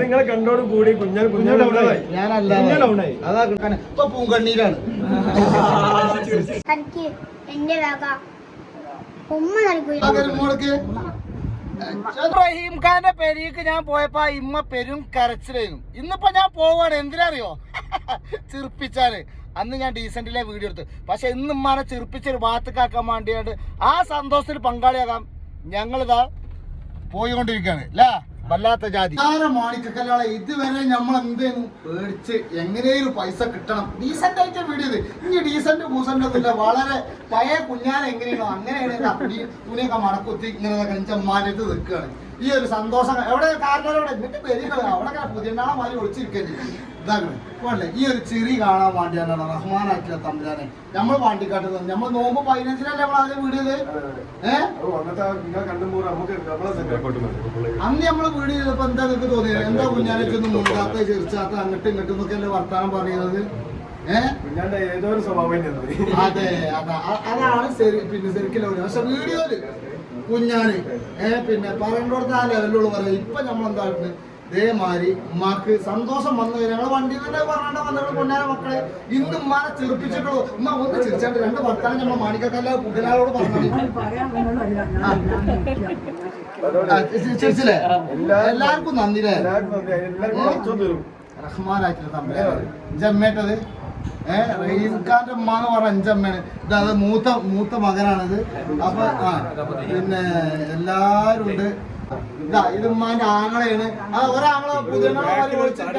നിങ്ങളെ കണ്ടോട് കൂടി കുഞ്ഞാൽ കുഞ്ഞാൽ അതാ ഇപ്പൊ പൂങ്കണ്ണീരാണ്. തനിക്ക് എന്റെ വക ഉമ്മ റഹീം ഖാന്റെ പെരീക്ക് ഞാൻ പോയപ്പോ ഇമ്മ പെരും കരച്ചിലായിരുന്നു. ഇന്നിപ്പോ ഞാൻ പോവാണ് എന്തിനറിയോ? ചിർപ്പിച്ചാൽ അന്ന് ഞാൻ ഡീസന്റിലെ വീഡിയോ എടുത്തു. പക്ഷെ ഇന്ന് ഉമ്മാനെ ചിർപ്പിച്ചൊരു ഭാഗത്തേക്കാക്കാൻ വേണ്ടിയാണ്ട് ആ സന്തോഷത്തിൽ പങ്കാളിയാകാം ഞങ്ങളിതാ പോയിക്കൊണ്ടിരിക്കുകയാണ്. അല്ലേ വല്ലാത്ത ജാതി. മാണിക്കല്ലാളെ ഇതുവരെ നമ്മൾ എന്തേനു പേടിച്ച് എങ്ങനെയും പൈസ കിട്ടണം. ഡീസന്റ് ആയിട്ട് വീഡിയോ ഇനി ഡീസന്റ് പൂസന്റ് വളരെ പഴയ കുഞ്ഞാലെ എങ്ങനെയാണോ അങ്ങനെയാണ് തുണിയൊക്കെ മടക്കുത്തി ഇങ്ങനെ കഞ്ചന്മാരത്ത് നിൽക്കുകയാണ്. ഈ ഒരു സന്തോഷം. എവിടെ കാരണം എവിടെ എന്നിട്ട് പെരികളെ അവിടെ പുതിയ നാളെ മാറി ഒളിച്ചിരിക്കല്ലേ ഇതാകണം പോണ്ടേ ഈ ഒരു ചിരി കാണാൻ വേണ്ടിയാണ് റഹ്മാനായിട്ടുള്ള തമ്പുരാനെ. നമ്മൾ പാണ്ടിക്കാട്ട് നമ്മൾ നോമ്പ് പതിനഞ്ചിനല്ലേ നമ്മൾ ഏഹ് നമുക്ക് നമ്മളെ അന്ന് നമ്മൾ വീട് ചെയ്തപ്പോ എന്താ നിങ്ങൾക്ക് തോന്നിയത്? എന്താ കുഞ്ഞാനൊന്നും മുണ്ടാത്ത ചെറിച്ചാത്ത അങ്ങോട്ടും ഇങ്ങോട്ടും എന്നൊക്കെ അല്ലേ വർത്താനം പറയുന്നത്? ഏഹ് കുഞ്ഞാന്റെ ഏതോ ഒരു സ്വഭാവം തന്നെയാണ് അതെ. അതാ അതാണ് ശരി പിന്നെ ശരിക്കും. പക്ഷെ വീഡിയോയിൽ കുഞ്ഞാന് ഏഹ് പിന്നെ പറയേണ്ടടുത്ത് ആ ലെവലിലുള്ള പറയാം ഇപ്പൊ നമ്മൾ എന്താ ഇതേമാതിരി ഉമ്മാക്ക് സന്തോഷം വന്നു കഴിഞ്ഞാൽ വണ്ടി തന്നെ പറഞ്ഞാണ്ട് വന്നത് പൊന്നാര മക്കളെ ഇന്ന് ഉമ്മാനെ ചെറുപ്പിച്ചിട്ടുള്ളൂ. ഉമ്മ ഒന്ന് ചിരിച്ചാണ്ട് രണ്ട് വർത്താനം നമ്മൾ മാണിക്കക്കല്ല കുട്ടനാളോട് പറഞ്ഞു ചിരിച്ചില്ലേ? എല്ലാവർക്കും നന്ദി. റഹ്മാനായിട്ടുള്ള തമ്പുരാനാണ് അഞ്ചമ്മേട്ടത് ഏഹ് റഹീം ഉമ്മ എന്ന് പറഞ്ഞ അഞ്ചമ്മയാണ്. ഇത് അത് മൂത്ത മൂത്ത മകനാണിത്. അപ്പൊ ആ പിന്നെ എല്ലാരും ഉണ്ട്. ഇതാ ഇത് ഉമ്മാന്റെ ആങ്ങളെയാണ്. ആ ഒരാങ്ങളെ പുതിയ വിളിച്ചിട്ട്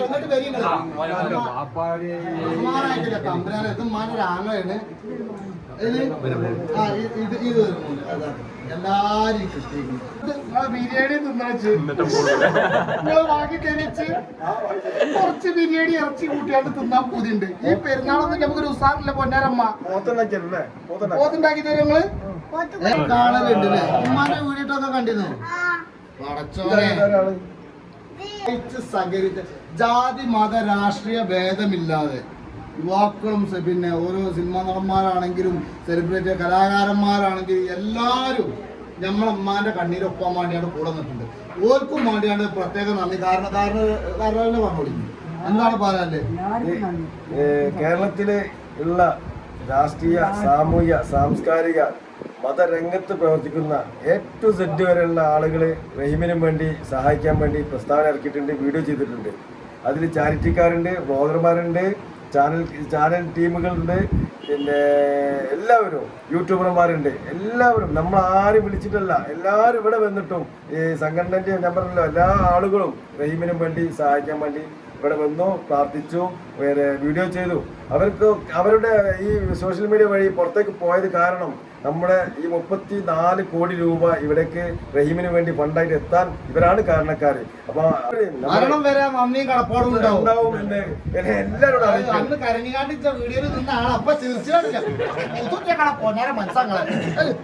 റഹ്മാനായിട്ടില്ല തമ്പുരാനെ. ഇത് ഉമ്മാന്റെ ഒരു ആങ്ങളെയാണ്. ഇത് ഇത് ഇത് എല്ലാരും കിട്ടിയിരിക്കുന്നു നിങ്ങളെ ബിരിയാണി തിന്നച്ച് നിങ്ങൾ വാങ്ങി കഴിച്ച് കുറച്ച് ബിരിയാണി ഇറച്ചി കൂട്ടിയാണ്ട് തിന്നാൻ പൂതിണ്ട് ഈ പെരുന്നാളൊന്നും നമുക്കൊരു ഉസാറില്ല പൊന്നാരമ്മ. പോത്തുണ്ടാക്കി തരും നിങ്ങൾ? കാണലുണ്ട് അല്ലേ ഉമ്മാന്റെ വീടിട്ടൊക്കെ കണ്ടിരുന്നു? പടച്ചോനെ. ഐക്യ ജാതി മത രാഷ്ട്രീയ ഭേദമില്ലാതെ യുവാക്കളും പിന്നെ ഓരോ സിനിമാ നടന്മാരാണെങ്കിലും സെലിബ്രിറ്റി കലാകാരന്മാരാണെങ്കിലും എല്ലാവരും നമ്മളമ്മാന്റെ കണ്ണീരൊപ്പാൻ വേണ്ടിയാണ് കൂടെ നിൽക്കുന്നത് ഓർക്കും വേണ്ടിയാണ് പ്രത്യേക നന്ദി. കാരണം കാരണം എന്താണ് പറയാല്ലേ? ഏഹ് കേരളത്തിലെ ഉള്ള രാഷ്ട്രീയ സാമൂഹ്യ സാംസ്കാരിക മതരംഗത്ത് പ്രവർത്തിക്കുന്ന എ ടു സെഡ് വരെയുള്ള ആളുകൾ റഹീമിനും വേണ്ടി സഹായിക്കാൻ വേണ്ടി പ്രസ്താവന ഇറക്കിയിട്ടുണ്ട് വീഡിയോ ചെയ്തിട്ടുണ്ട്. അതിൽ ചാരിറ്റിക്കാരുണ്ട് ബ്ലോഗർമാരുണ്ട് ചാനൽ ചാനൽ ടീമുകളുണ്ട് പിന്നെ എല്ലാവരും യൂട്യൂബർമാരുണ്ട്. എല്ലാവരും നമ്മൾ ആരും വിളിച്ചിട്ടല്ല. എല്ലാവരും ഇവിടെ വന്നിട്ടും ഈ സംഘടനന്റെ ഞാൻ പറഞ്ഞല്ലോ എല്ലാ ആളുകളും റഹീമിനും വേണ്ടി സഹായിക്കാൻ വേണ്ടി ഇവിടെ വന്നു പ്രാർത്ഥിച്ചു വീഡിയോ ചെയ്തു. അവർക്ക് അവരുടെ ഈ സോഷ്യൽ മീഡിയ വഴി പുറത്തേക്ക് പോയത് കാരണം നമ്മുടെ ഈ മുപ്പത്തി നാല് കോടി രൂപ ഇവിടേക്ക് റഹീമിന് വേണ്ടി ഫണ്ടായിട്ട് എത്താൻ ഇവരാണ് കാരണക്കാര്. അപ്പൊ ഉണ്ടാവും. എന്ന് എല്ലാവരോടും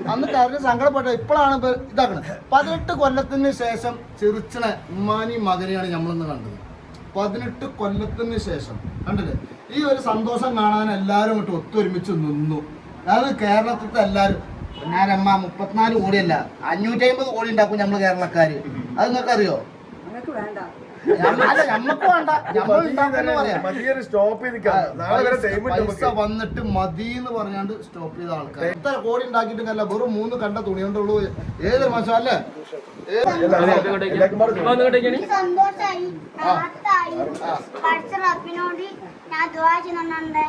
അന്ന് കരഞ്ഞ് സങ്കടപ്പെട്ട ഇപ്പോഴാണ് ഇതാക്കുന്നത് ഇതാക്കണത് പതിനെട്ട് കൊല്ലത്തിന് ശേഷം ചിരിച്ചണ ഉമ്മാനി മകനെയാണ് നമ്മളിന്ന് കണ്ടത്. പതിനെട്ട് കൊല്ലത്തിന് ശേഷം. കണ്ടില്ലേ? ഈ ഒരു സന്തോഷം കാണാൻ എല്ലാവരും ഇട്ട് ഒത്തൊരുമിച്ച് നിന്നു. അത് കേരളത്തിലത്തെ എല്ലാവരും പൊന്നാരമ്മ മുപ്പത്തിനാല് കോടിയല്ല. അഞ്ഞൂറ്റി അമ്പത് കോടി ഉണ്ടാക്കും നമ്മൾ കേരളക്കാര്. അത് നിങ്ങൾക്ക് അറിയോ നമ്മക്ക് വേണ്ട. നമ്മൾ ഉണ്ടാക്കുന്ന പറയാം. മതിയൊരു സ്റ്റോപ്പ് ചെയ്തിരിക്കാം. നാളെ വരെ ടൈം ഉണ്ട് പൈസ വന്നിട്ട് മതി എന്ന് പറഞ്ഞാണ്ട് സ്റ്റോപ്പ് ചെയ്ത ആൾക്കാർ എത്ര കോടി ഉണ്ടാക്കിയിട്ടില്ല വെറും മൂന്ന് കണ്ട തുണി കൊണ്ടുള്ളൂ ഏതൊരു മാസം അല്ലേ? സന്തോഷായി. ഞാൻ ചെയ്യുന്നുണ്ട്.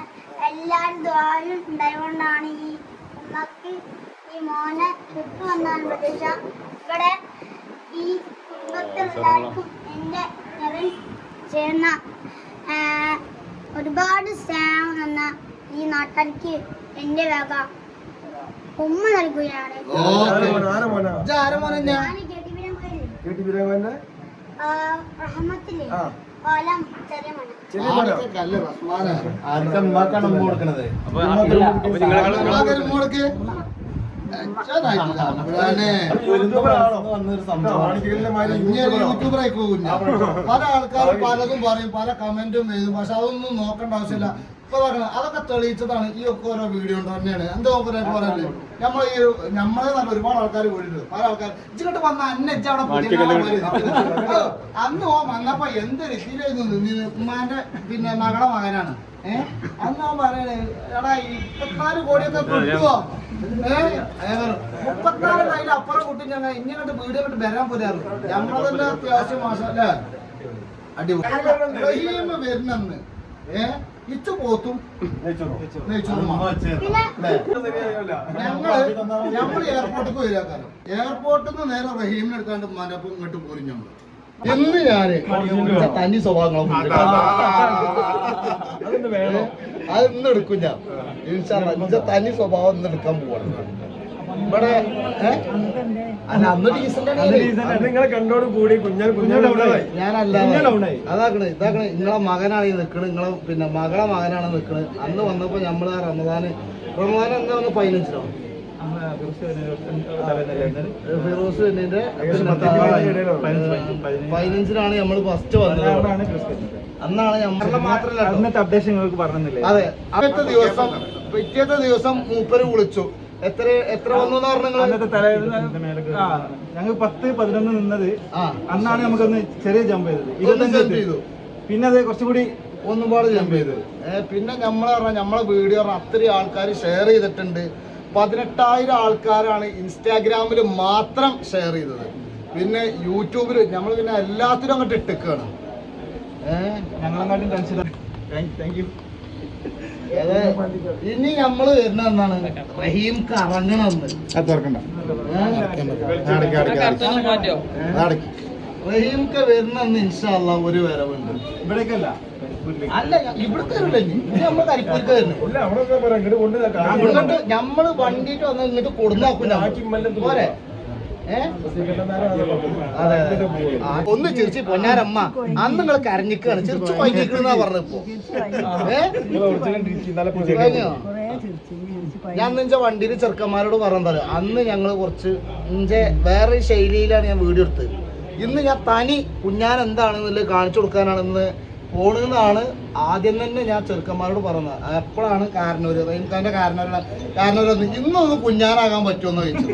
എല്ലാരും ദുആയും ഉണ്ടായതുകൊണ്ടാണ് ഈ ഉമ്മക്ക് ഈ മോനെ കിട്ടുമെന്നാണ് പ്രതീക്ഷ ഇവിടെ ഈ കുടുംബത്തിലെല്ലാവർക്കും എന്റെ നിറൻ ചേർന്ന ഒരുപാട് സ്നേഹം തന്ന ഈ നാട്ടുകാർക്ക് എന്റെ വക ഉമ്മ നൽകുകയാണ്. ആരാ യൂട്യൂബർ ആയിക്കോകും പല ആൾക്കാരും പലതും പറയും പല കമന്റും എഴുതും. പക്ഷെ അതൊന്നും നോക്കേണ്ട ആവശ്യമില്ല. അതൊക്കെ തെളിയിച്ചതാണ് ഈ ഒക്കെ ഓരോ വീഡിയോ തന്നെയാണ്. എന്തോ പറയാനുള്ളത് പറയല്ലേ നമ്മൾ ഈ നമ്മളെ നല്ല ഒരുപാട് ആൾക്കാർ വീടിട്ടുണ്ട് പല ആൾക്കാർ ഇച്ചിട്ട് വന്ന അന്നെ അവിടെ അന്ന് ഓ വന്നപ്പോ എന്ത് രീതിയിലായിരുന്നു നിന്ന് ഉമ്മാന്റെ പിന്നെ മകളെ മകനാണ്. ഏഹ് അന്ന് ഓ പറയണേ എടാ ഇപ്പത്തിനാല് കോടിയൊക്കെ കിട്ടുവോ? ഏഹ് മുപ്പത്തിനാല് കയ്യിൽ അപ്പുറം കുട്ടി ഞങ്ങൾ ഇങ്ങോട്ട് വീഡിയോ കൊണ്ട് വരാൻ പോലാറ് നമ്മളതന്നെ അത്യാവശ്യം മാസം അല്ലേ? അടിപൊളി. വരുന്നെന്ന്. ഏഹ് ഇച്ചു പോത്തും ഞങ്ങൾ ഞമ്മൾ എയർപോർട്ടിൽ വരിക കാരണം എയർപോർട്ടിൽ നിന്ന് നേരെ റഹീമിനെ എടുക്കാണ്ട് മനപ്പം ഇങ്ങോട്ട് പോരും ഞമ്മൾ. എന്ന് ഞാൻ തനി സ്വഭാവങ്ങളും അത്. ഇന്ന് എടുക്കും ഞാൻ. തനി സ്വഭാവം ഇന്ന് എടുക്കാൻ പോവാണ്. ഇവിടെ? അല്ല അന്ന് ഡീസന്റ് നിങ്ങളെ കണ്ടോട് കൂടി കുഞ്ഞാൽ കുഞ്ഞാൽ ഞാനല്ല. അതാക്കണ് ഇതാക്കണ്. നിങ്ങളെ മകനാണ് ഈ നിക്കണ്. നിങ്ങളെ പിന്നെ മകളെ മകനാണ് നിക്കണ്. അന്ന് വന്നപ്പോ നമ്മൾ റമദാന് റമദാൻ എന്താ വന്ന് പതിനഞ്ചിനോ ഫിറോസ് എന്നിന്റെ പതിനഞ്ചിനാണ് നമ്മൾ ഫസ്റ്റ് വന്നത് അന്നാണ് നമ്മളെ. അന്നത്തെ അപ്ഡേഷൻ നിങ്ങൾക്ക് പറഞ്ഞില്ലേ? അതെ. അടുത്ത ദിവസം പിറ്റേത്തെ ദിവസം മൂപ്പര് വിളിച്ചു. എത്ര എത്ര വന്നു അന്നത്തെ തലേന്ന് ആ ഞങ്ങൾ പത്ത് പതിനൊന്ന് നിന്നത്. അന്നാണ് നമുക്കൊന്ന് ചെറിയ ജമ്പ് ചെയ്തത്. ഇരുപത്തഞ്ച് ചെയ്തു. പിന്നെ അത് കുറച്ചുകൂടി ഒന്നും പാട് ജമ്പ് ചെയ്തു. പിന്നെ നമ്മൾ പറഞ്ഞ നമ്മളെ വീഡിയോ പറഞ്ഞാൽ അത്രയും ആൾക്കാർ ഷെയർ ചെയ്തിട്ടുണ്ട്. പതിനെട്ടായിരം ആൾക്കാരാണ് ഇൻസ്റ്റാഗ്രാമിൽ മാത്രം ഷെയർ ചെയ്തത്. പിന്നെ യൂട്യൂബിൽ നമ്മൾ പിന്നെ എല്ലാത്തിനും അങ്ങോട്ട് ഇട്ടിക്കാണ്. ഏഹ് ഞങ്ങളെങ്ങാട്ടും ടെൻഷൻ താങ്ക് യു ഇനി നമ്മൾ വരുന്ന എന്താണ് റഹീം കറങ്ങണമെന്ന് റഹീംക്ക് വരുന്ന ഇൻഷാല്ല ഒരു വരവുണ്ട്. ഇവിടേക്കല്ല. അല്ല ഇവിടുത്തെ നമ്മൾ ഇനി ഇനി നമ്മൾ കരിപ്പൂർക്ക് വരുന്നത്. നമ്മൾ വണ്ടിയിട്ട് വന്ന് ഇങ്ങോട്ട് കൊടുന്നാക്കൂല പോരെ? അതെ. ഒന്ന് ചിരിച്ച് പൊന്നാരമ്മ അന്ന് നിങ്ങൾ കരഞ്ഞിക്കാണ്. ചിരിച്ചു വൈകിക്കണെന്നാ പറഞ്ഞപ്പോ? ഞാൻ നിന്റെ വണ്ടിയിൽ ചെറുക്കന്മാരോട് പറഞ്ഞത് അന്ന് ഞങ്ങൾ കുറച്ച് നിന്റെ വേറെ ശൈലിയിലാണ് ഞാൻ വീഡിയോ എടുത്തത്. ഇന്ന് ഞാൻ തനി കുഞ്ഞാൻ എന്താണെന്നുള്ളത് കാണിച്ചു കൊടുക്കാനാണെന്ന് പോണെന്നാണ് ആദ്യം തന്നെ ഞാൻ ചെറുക്കന്മാരോട് പറഞ്ഞത് എപ്പോഴാണ് കാരണവര് റഹീംഖാന്റെ കാരണവരുടെ കാരണവര് വന്ന് ഇന്നൊന്ന് കുഞ്ഞാനാകാൻ പറ്റുമെന്ന് ചോദിച്ചു.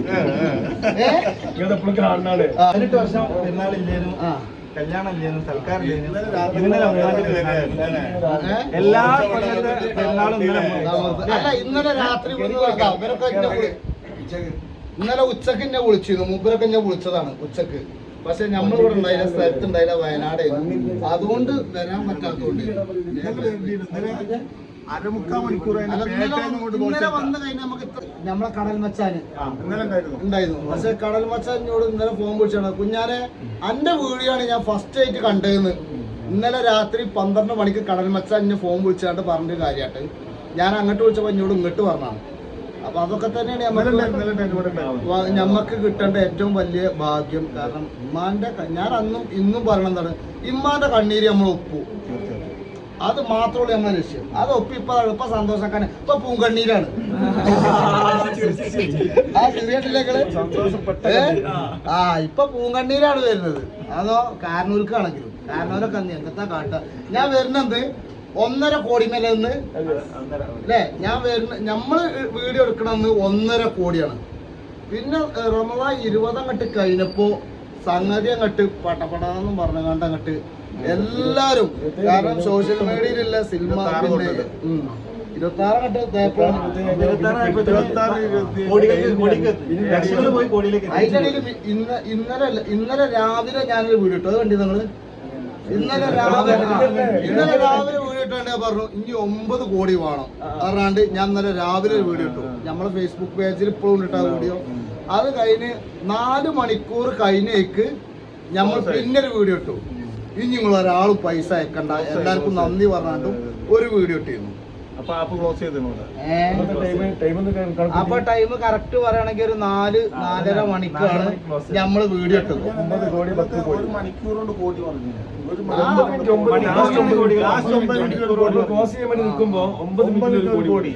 പതിനെട്ട് വർഷം പെരുന്നാളില്ലേനും ആ. കല്യാണം ഇല്ലേനും സൽക്കാരം ഇന്നലെ? എല്ലാ കൊല്ലത്തെ പെരുന്നാളും. അല്ല രാത്രി. ഇവരൊക്കെ ഉച്ചയ്ക്ക് എന്നെ വിളിച്ചിരുന്നു മൂപ്പരൊക്കെ എന്നെ വിളിച്ചതാണ് ഉച്ചയ്ക്ക് പക്ഷെ നമ്മളിവിടെ ഉണ്ടായില്ല സ്ഥലത്ത് ഉണ്ടായില്ല വയനാട് അതുകൊണ്ട് വരാൻ പറ്റാത്തതുകൊണ്ട്. അരമുക്കാൽ മണിക്കൂർ ഇന്നലെ വന്ന് ഇന്നലെ വന്ന് കഴിഞ്ഞാൽ നമുക്ക് നമ്മളെ കടൽ മച്ചാന് ഉണ്ടായിരുന്നു. പക്ഷെ കടൽ മച്ചാനോട് ഇന്നലെ ഫോൺ വിളിച്ചാണ് കുഞ്ഞാനെ അന്റെ വീടിയാണ് ഞാൻ ഫസ്റ്റ് ആയിട്ട് കണ്ടതെന്ന്. ഇന്നലെ രാത്രി പന്ത്രണ്ട് മണിക്ക് കടൽ മച്ചാൻ എന്നെ ഫോൺ വിളിച്ചാണ്ട് പറഞ്ഞൊരു കാര്യമായിട്ട് ഞാൻ അങ്ങോട്ട് വിളിച്ചപ്പോൾ എന്നോട് ഇങ്ങോട്ട് പറഞ്ഞാണ് അപ്പൊ അതൊക്കെ തന്നെയാണ് നമുക്ക് കിട്ടേണ്ട ഏറ്റവും വലിയ ഭാഗ്യം. കാരണം ഇമ്മാന്റെ ഞാൻ അന്നും ഇന്നും പറയണെന്താണ് ഇമ്മാന്റെ കണ്ണീര് നമ്മൾ ഒപ്പു. അത് മാത്രമുള്ള നമ്മളെ ലക്ഷ്യം. അത് ഒപ്പി ഇപ്പൊ ഇപ്പൊ സന്തോഷക്കാൻ ഇപ്പൊ പൂങ്കണ്ണീരാണ്. ആ ചെറിയട്ടില്ലേക്കൾ ആ ഇപ്പൊ പൂങ്കണ്ണീരാണ് വരുന്നത്. അതോ കാരണൂർക്കാണെങ്കിലും. കാരണൂരൊക്കെ എങ്ങനത്തെ കാട്ട? ഞാൻ വരുന്നത് ഒന്നര കോടി മേലെ നിന്ന് അല്ലേ? ഞാൻ വരുന്ന നമ്മൾ വീഡിയോ എടുക്കണമെന്ന് ഒന്നര കോടിയാണ്. പിന്നെ റമള റമദാൻ ഇരുപത് അങ്ങോട്ട് കഴിഞ്ഞപ്പോ സംഗതി അങ്ങട്ട് പട്ടപ്പടാന്നും പറഞ്ഞങ്ങാണ്ട് അങ്ങട്ട് എല്ലാരും കാരണം സോഷ്യൽ മീഡിയയിലുള്ള സിനിമ പിന്നെ ഇരുപത്തി ആറ് അങ്ങോട്ട്. ഇന്ന ഇന്നലെ ഇന്നലെ രാവിലെ ഞാനൊരു വീഡിയോ ഇട്ടു. അത് കണ്ടി നിങ്ങൾ? ഇന്നലെ രാവിലെ ഇന്നലെ രാവിലെ ഇട്ടാണ്ട് ഞാൻ പറഞ്ഞു ഇനി ഒമ്പത് കോടി വേണം. പറഞ്ഞാണ്ട് ഞാൻ ഇന്നലെ രാവിലെ ഒരു വീഡിയോ ഇട്ടു. നമ്മളെ ഫേസ്ബുക്ക് പേജിൽ ഇപ്പോഴും ഇട്ട വീഡിയോ. അത് കഴിഞ്ഞ് നാല് മണിക്കൂർ കഴിഞ്ഞേക്ക് നമ്മൾ പിന്നെ ഒരു വീഡിയോ ഇട്ടു. ഇനി നിങ്ങൾ ഒരാളും പൈസ അയക്കണ്ട. എല്ലാവർക്കും നന്ദി പറഞ്ഞാണ്ടും ഒരു വീഡിയോ ഇട്ടിരുന്നു. അപ്പൊ ആപ്പ് ക്ലോസ് ചെയ്തിരുന്നു ഏഹ് അപ്പൊ ടൈം കറക്റ്റ് പറയണെങ്കിൽ ഒരു നാല് നാലര മണിക്കാണ് നമ്മൾ വീഡിയോ ഇട്ടത്. ഒമ്പത് മിനിറ്റ് ഒരു കോടി.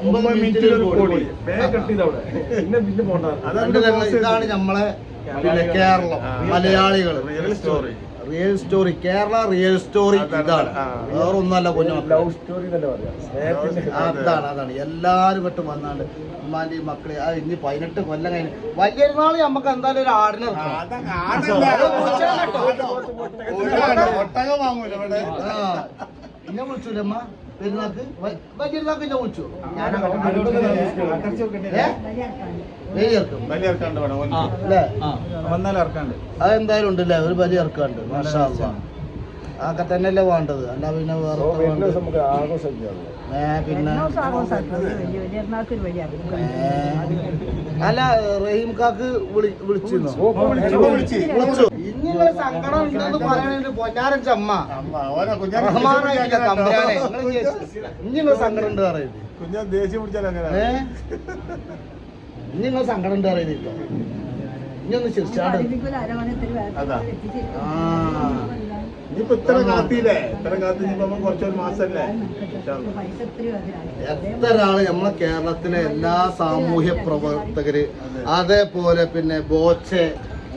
ഒമ്പത് മിനിറ്റിൽ ഒരു കോടി. പിന്നെ പിന്നെ പോണ്ട ഇതാണ് നമ്മളെ കേരളം മലയാളികൾ real story real story Kerala real story ഇതാണ്. വേറെ ഒന്നല്ല കുഞ്ഞു ലവ് സ്റ്റോറി അതാണ്. അതാണ് എല്ലാരും വിട്ട് വന്നാണ്ട് ഉമ്മാന്റെ മക്കളെ ഇനി പതിനെട്ട് കൊല്ലം കഴിഞ്ഞ് വലിയ നാൾ നമുക്ക് എന്തായാലും ഒരു ആടിനെ എന്നെ വിളിച്ചൂലെ അമ്മ പെരുന്നാക്ക് വ- വലിയ നാൾക്ക് എന്നെ വിളിച്ചു. അല്ലേ അതെന്തായാലും ഉണ്ടല്ലേ? ഒരു വലിയ ഇറക്കാണ്ട്. അതൊക്കെ തന്നെയല്ലേ വേണ്ടത്. അല്ല പിന്നെ വേറെ പിന്നെ. അല്ല റഹീം കാക്ക് വിളിച്ചിരുന്നു? വിളിച്ചു. ഇപ്പൊ വിളിച്ച്. വിളിച്ചു ഇനിങ്ങളെ സങ്കടം ഉണ്ടെന്ന് പറയണതിന്റെ പൊന്നാരൻ ചമ്മ. അമ്മ, ഓനെ കുഞ്ഞാനെ റഹ്മാനായിട്ടില്ല ദേഷ്യം തമ്പുരാനെ. പിടിച്ചാലോ? ഇനിങ്ങൾ സങ്കടം ഉണ്ട് പറയുന്നത് കുഞ്ഞാൻ ദേഷ്യം പിടിച്ചാൽ അങ്ങനെ ഏ? ഇനിങ്ങൾ സങ്കടം ഉണ്ട് പറയുന്നില്ല ഇനി ഒന്ന് ചിരിച്ചാട് അതാ ആ. ഇനിയിപ്പോ ഇത്ര കാത്തിയില്ലേ? ഇത്ര കാത്തി ഇനിയിപ്പോ നമ്മ കുറച്ചൊരു മാസല്ലേ? എത്ര ആൾ നമ്മളെ കേരളത്തിലെ എല്ലാ സാമൂഹ്യ പ്രവർത്തകര്? അതേപോലെ പിന്നെ ബോച്ചെ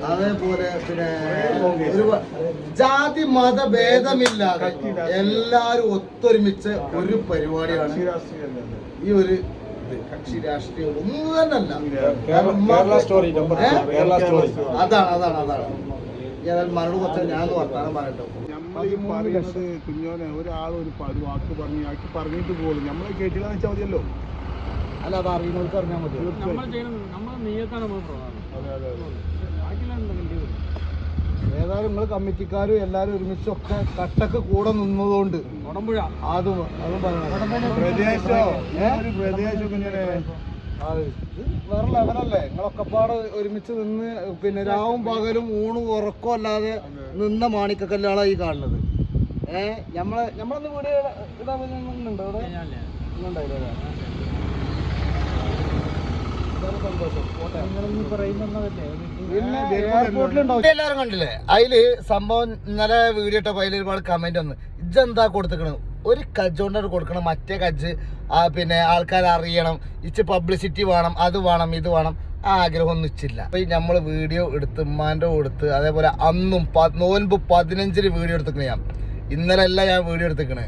അതേപോലെ പിന്നെ ജാതി മത ഭേദമില്ലാതെ എല്ലാരും ഒത്തൊരുമിച്ച് ഒരു പരിപാടിയാണ് ഈ ഒരു. കക്ഷി രാഷ്ട്രീയം ഒന്നും തന്നെയല്ല. Kerala Kerala story number Kerala story അതാണ് അതാണ് അതാണ്. ഞാൻ മരട് കുറച്ച് ഞാൻ വർത്താനം പറയട്ടോ. നമ്മൾ ഈ പറയുന്നത് കുഞ്ഞോനെ ഒരാൾ ഒരു പ- ഒരു വാക്ക് പറഞ്ഞ് ആക്കി പറഞ്ഞിട്ട് പോകും നമ്മളെ കേട്ടില്ല വെച്ചാൽ മതിയല്ലോ. അല്ല അത് അറിയുന്നവർക്ക് അറിഞ്ഞാൽ മതി. അതെ അതെ അതെ. ഏതായാലും നിങ്ങൾ കമ്മിറ്റിക്കാരും എല്ലാരും ഒരുമിച്ചൊക്കെ കട്ടക്ക് കൂടെ നിന്നതുകൊണ്ട്. അതും അതും പറയണം പ്രദേശോ ഒരു ഇത് വേറെ ലെവലല്ലേ? നിങ്ങളൊക്കെ പാട് ഒരുമിച്ച് നിന്ന് പിന്നെ രാവും പകലും ഊണും ഉറക്കവും അല്ലാതെ നിന്ന മാണിക്കക്കല്ലാണ് ഈ കാണുന്നത്. ഏഹ് നമ്മളെ നമ്മളൊന്ന് വീഡിയോ ഇടാൻ ഉണ്ടോ എല്ലാവരും കണ്ടില്ലേ? അതിൽ സംഭവം ഇന്നലെ വീഡിയോ ഇട്ടപ്പോ അതിൽ ഒരുപാട് കമന്റ് വന്നു ഇജെന്താ കൊടുത്തേക്കണ്? ഒരു കജ്ജോണ്ടാണ് കൊടുക്കണം. മറ്റേ കജ്ജ് ആ പിന്നെ ആൾക്കാർ അറിയണം. ഇച്ച് പബ്ലിസിറ്റി വേണം അത് വേണം ഇത് വേണം. ആ ആഗ്രഹം ഒന്നും ഇച്ചില്ല. അപ്പൊ നമ്മൾ വീഡിയോ എടുത്ത് ഉമ്മാന്റെ കൊടുത്ത് അതേപോലെ അന്നും നോൻപ് പതിനഞ്ചിന് വീഡിയോ എടുത്തേക്കണ ഞാൻ. ഇന്നലെ അല്ല ഞാൻ വീഡിയോ എടുത്തേക്കണേ.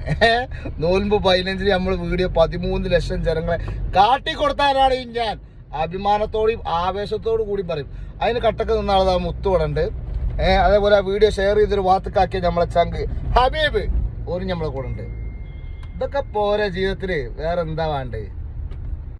നോൻപ് പതിനഞ്ചിന് നമ്മൾ വീഡിയോ പതിമൂന്ന് ലക്ഷം ജനങ്ങളെ കാട്ടിക്കൊടുത്താനാണ് ഞാൻ. അഭിമാനത്തോടെയും ആവേശത്തോടു കൂടി പറയും. അതിന് കട്ടക്ക് നിന്ന ആളതാ മുത്തുവടുണ്ട് ഏഹ് അതേപോലെ ആ വീഡിയോ ഷെയർ ചെയ്തൊരു വാത്തക്കാക്കിയ നമ്മളെ ചങ്ക്. ഹബീബ് ഒരു നമ്മളെ കൂടെ ഉണ്ട്. ഇതൊക്കെ പോരെ ജീവിതത്തിൽ. വേറെ എന്താ വേണ്ടേ?